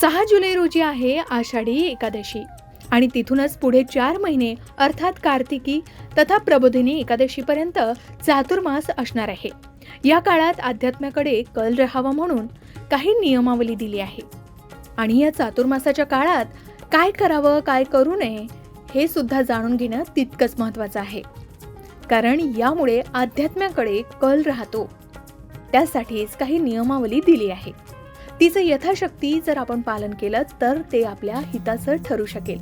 सहा जुलै रोजी आहे आषाढी एकादशी. आणि तिथूनच पुढे चार महिने अर्थात कार्तिकी तथा प्रबोधिनी एकादशीपर्यंत चातुर्मास असणार आहे. या काळात अध्यात्माकडे कल राहावा म्हणून काही नियमावली दिली आहे. आणि या चातुर्मासाच्या काळात काय करावं काय करू नये हे सुद्धा जाणून घेणं तितकंच महत्त्वाचं आहे. कारण यामुळे अध्यात्माकडे कल राहतो. त्यासाठीच काही नियमावली दिली आहे. तिचं यथाशक्ती जर आपण पालन केलं तर ते आपल्या हिताचं ठरू शकेल.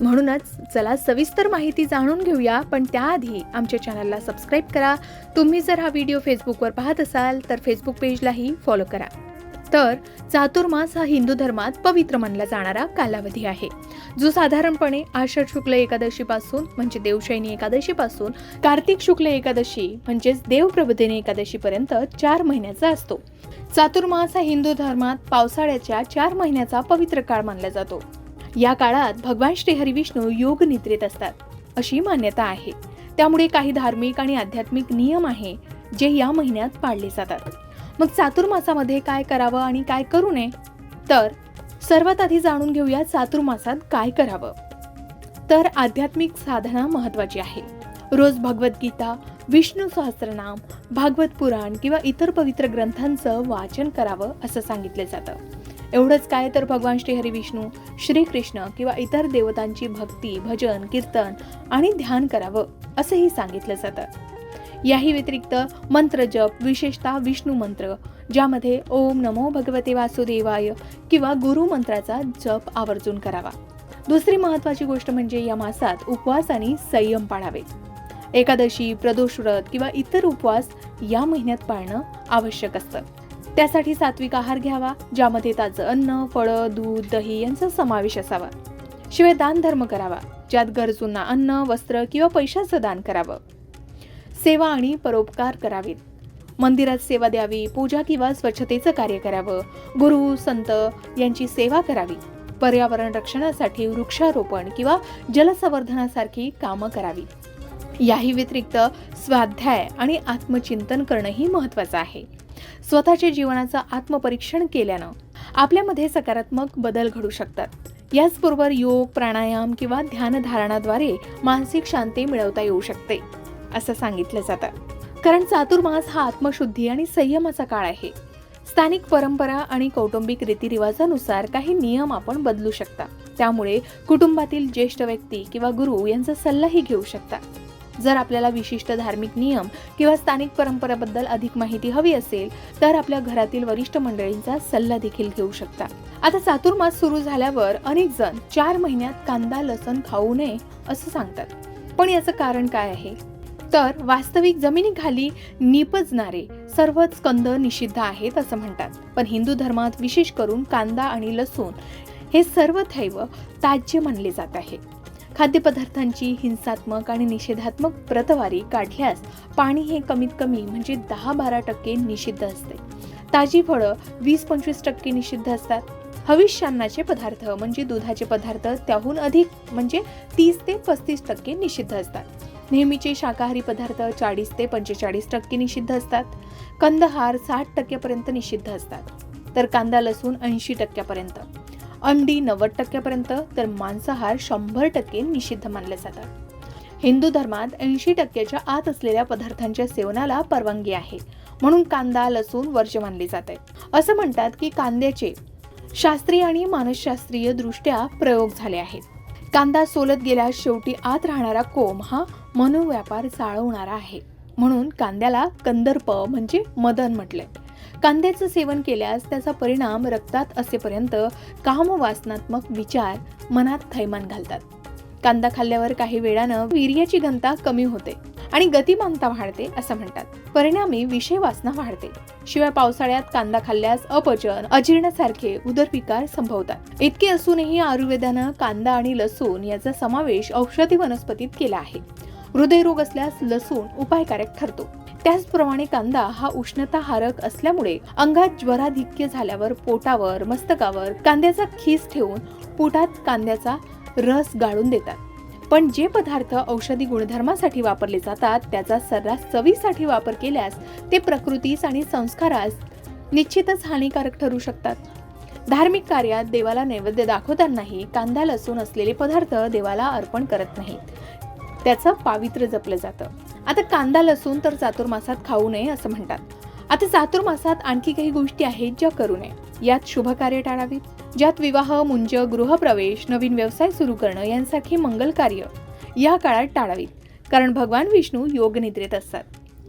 म्हणूनच चला सविस्तर माहिती जाणून घेऊया पण त्याआधी आमच्या चॅनलला सबस्क्राईब करा. तुम्ही जर हा व्हिडिओ फेसबुकवर पाहत असाल तर फेसबुक पेजलाही फॉलो करा. तर चातुर्मास हा हिंदू धर्मात पवित्र मानला जाणारा कालावधी आहे. जो साधारणपणे आषाढ शुक्ल एकादशीपासून म्हणजे देवशैनी एकादशीपासून कार्तिक शुक्ल एकादशी म्हणजेच देवप्रबोधिनी एकादशीपर्यंत चार महिन्याचा असतो. चातुर्मास हा हिंदू धर्मात पावसाळ्याच्या चार महिन्याचा पवित्र काळ मानला जातो. या काळात भगवान श्रीहरी विष्णू योग निद्रेत असतात अशी मान्यता आहे. त्यामुळे काही धार्मिक आणि आध्यात्मिक नियम आहे जे या महिन्यात पाळले जातात. मग चातुर्मासामध्ये काय करावं आणि काय करू नये? तर सर्वात आधी जाणून घेऊया चातुर्मासात काय करावं. तर आध्यात्मिक साधना महत्वाची आहे. रोज भगवद्गीता विष्णू सहस्त्रनाम भागवत पुराण किंवा इतर पवित्र ग्रंथांचं वाचन करावं असं सांगितलं जातं. एवढंच काय तर भगवान श्रीहरी विष्णू श्रीकृष्ण किंवा इतर देवतांची भक्ती भजन कीर्तन आणि ध्यान करावं असंही सांगितलं जातं. याही व्यतिरिक्त मंत्र जप विशेषतः विष्णू मंत्र ज्यामध्ये ओम नमो भगवते वासुदेवाय किंवा गुरु मंत्राचा जप आवर्जून करावा. दुसरी महत्वाची गोष्ट म्हणजे या मासात उपवास आणि संयम पाळावे एकादशी प्रदोष व्रत किंवा इतर उपवास या महिन्यात पाळणं आवश्यक असतं. त्यासाठी सात्विक आहार घ्यावा ज्यामध्ये ताजं अन्न फळं दूध दही यांचा समावेश असावा. शिवाय दान धर्म करावा ज्यात गरजूंना अन्न वस्त्र किंवा पैशाचं दान करावं. सेवा आणि परोपकार करावेत. मंदिरात सेवा द्यावी पूजा किंवा स्वच्छतेचं कार्य करावं. गुरु संत यांची सेवा करावी. पर्यावरण रक्षणासाठी वृक्षारोपण किंवा जलसंवर्धनासारखी कामं करावी. याही व्यतिरिक्त स्वाध्याय आणि आत्मचिंतन करणंही महत्त्वाचं आहे. स्वतःच्या जीवनाचं आत्मपरीक्षण केल्यानं आपल्यामध्ये सकारात्मक बदल घडू शकतात. याचबरोबर योग प्राणायाम किंवा ध्यानधारणाद्वारे मानसिक शांती मिळवता येऊ शकते. असं सांगितलं जातं. कारण चातुर्मास हा आत्मशुद्धी आणि संयमाचा काळ आहे. स्थानिक परंपरा आणि कौटुंबिक रीतिरिवाजानुसार काही नियम आपण बदलू शकता. त्यामुळे कुटुंबातील ज्येष्ठ व्यक्ती किंवा गुरु यांचा सल्लाही घेऊ शकता. जर आपल्याला विशिष्ट धार्मिक नियम किंवा स्थानिक परंपरेबद्दल अधिक माहिती हवी असेल तर आपल्या घरातील वरिष्ठ मंडळींचा सल्ला देखील घेऊ शकता. आता चातुर्मास सुरू झाल्यावर अनेक जण चार महिन्यात कांदा लसण खाऊ नये असं सांगतात. पण याचं कारण काय आहे? तर वास्तविक जमिनीखाली निपजणारे सर्वच कंद निषिद्ध आहेत असं म्हणतात. पण हिंदू धर्मात विशेष करून कांदा आणि लसूण हे सर्वथैव ताज्य मानले जात आहे. खाद्यपदार्थांची हिंसात्मक आणि निषेधात्मक प्रतवारी काढल्यास पाणी हे कमीत कमी म्हणजे दहा बारा टक्के निषिद्ध असते. ताजी फळं वीस पंचवीस टक्के निषिद्ध असतात. हविष्यान्नाचे पदार्थ म्हणजे दुधाचे पदार्थ त्याहून अधिक म्हणजे तीस ते पस्तीस टक्के निषिद्ध असतात. नेहमीचे शाकाहारी पदार्थ चाळीस ते पंचेचाळीस टक्के निषिद्ध असतात. कंदहार साठ टक्क्यापर्यंत निषिद्ध असतात. तर कांदा लसूण ऐंशी टक्क्यापर्यंत. अंडी नव्वद टक्क्यापर्यंत तर मांसाहार शंभर टक्के निषिद्ध मानले जातात. हिंदू धर्मात ऐंशी टक्क्याच्या आत असलेल्या पदार्थांच्या सेवनाला परवानगी आहे. म्हणून कांदा लसूण वर्ज्य मानले जाते. असं म्हणतात की कांद्याचे शास्त्रीय आणि मानसशास्त्रीय दृष्ट्या प्रयोग झाले आहेत. कांदा सोलत गेल्यास शेवटी आत राहणारा कोंब हा मनोव्यापार चाळवणारा आहे. म्हणून कांद्याला कंदर्प म्हणजे मदन म्हटलंय. कांद्याचं सेवन केल्यास त्याचा परिणाम रक्तात असेपर्यंत कामवासनात्मक विचार मनात थैमान घालतात. कांदा खाल्ल्यावर काही वेळानं वीर्याची घनता कमी होते आणि गतिमानता वाढते असं म्हणतात. परिणामी विषय वासना वाढते. शिवाय पावसाळ्यात कांदा खाल्ल्यास अपचन अजीर्णासारखे उदरविकार संभवतात. इतके असूनही आयुर्वेदानं कांदा आणि लसूण याचा समावेश औषधी वनस्पतीत केला आहे. हृदयरोग असल्यास लसूण उपायकारक ठरतो. त्याचप्रमाणे कांदा हा उष्णताहारक असल्यामुळे अंगात ज्वराधिक्य झाल्यावर पोटावर मस्तकावर कांद्याचा खीस ठेवून पोटात कांद्याचा रस गाळून देतात. पण जे पदार्थ औषधी गुणधर्मासाठी वापरले जातात त्याचा सर्रास चवीसाठी वापर केल्यास ते प्रकृतीस आणि संस्कारास निश्चितच हानिकारक ठरू शकतात. धार्मिक कार्यात देवाला नैवेद्य दाखवतानाही कांदा लसूण असलेले पदार्थ देवाला अर्पण करत नाहीत. त्याचं पावित्र्य जपलं जातं. आता कांदा लसूण तर चातुर्मासात खाऊ नये असं म्हणतात. आता चातुर्मासात आणखी काही गोष्टी आहेत ज्या करू नये. यात शुभकार्य टाळावीत. ज्यात विवाह मुंज गृहप्रवेश नवीन व्यवसाय सुरू करणं यांसारखी मंगल कार्य या काळात टाळावीत. कारण भगवान विष्णू योग निद्रेत असतात.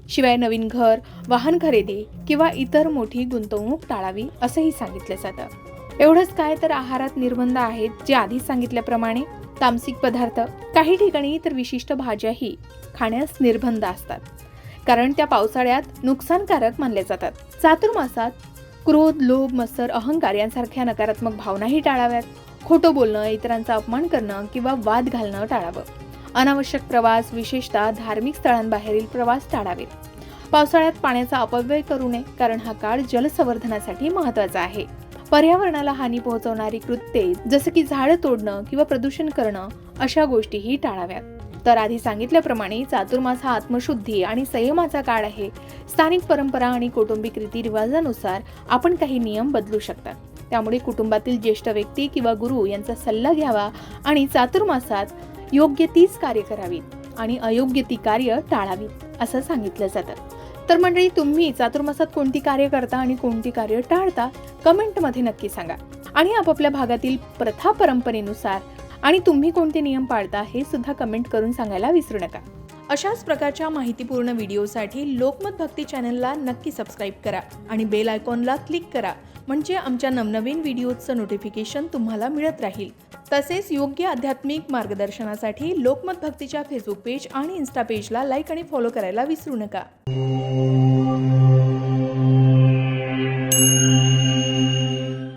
शिवाय नवीन घर वाहन खरेदी किंवा इतर मोठी गुंतवणूक टाळावी असंही सांगितलं जातं. एवढंच काय तर आहारात निर्बंध आहेत जे आधी सांगितल्याप्रमाणे. तामसिक पदार्थ. काही ठिकाणी तर विशिष्ट भाज्याही खाण्यास निर्बंध असतात. कारण त्या पावसाळ्यात नुकसानकारक मानल्या जातात. चातुर्मासात क्रोध लोभ मत्सर अहंकार यांसारख्या नकारात्मक भावनाही टाळाव्यात. खोटं बोलणं इतरांचा अपमान करणं किंवा वाद घालणं टाळावं. अनावश्यक प्रवास विशेषतः धार्मिक स्थळांबाहेरील प्रवास टाळावेत. पावसाळ्यात पाण्याचा अपव्यय करू नये कारण हा काळ जलसंवर्धनासाठी महत्त्वाचा आहे. पर्यावरणाला हानी पोहोचवणारी कृत्ये जसं की झाडं तोडणं किंवा प्रदूषण करणं अशा गोष्टीही टाळाव्यात. तर आधी सांगितल्याप्रमाणे चातुर्मास हा आत्मशुद्धी आणि संयमाचा काळ आहे. स्थानिक परंपरा आणि कौटुंबिक रीतीरिवाजानुसार आपण काही नियम बदलू शकतात. त्यामुळे कुटुंबातील ज्येष्ठ व्यक्ती किंवा गुरु यांचा सल्ला घ्यावा आणि चातुर्मासात योग्य तीच कार्य करावीत आणि अयोग्य ती कार्य टाळावीत असं सांगितलं जातं. तर मंडळी तुम्ही चातुर्मासात कोणती कार्य करता आणि कोणती कार्य टाळता कमेंटमध्ये नक्की सांगा. आणि आपापल्या भागातील प्रथा परंपरेनुसार आणि तुम्ही कोणते नियम पाळता हे सुद्धा कमेंट करून सांगायला विसरू नका. अशाच प्रकारच्या माहितीपूर्ण व्हिडिओसाठी लोकमत भक्ती चॅनलला नक्की सबस्क्राईब करा आणि बेल आयकॉनला क्लिक करा म्हणजे आमच्या नवनवीन व्हिडिओचं नोटिफिकेशन तुम्हाला मिळत राहील. तसेच योग्य आध्यात्मिक मार्गदर्शनासाठी लोकमत भक्तीच्या फेसबुक पेज आणि इन्स्टा पेजला लाईक आणि फॉलो करायला विसरू नका.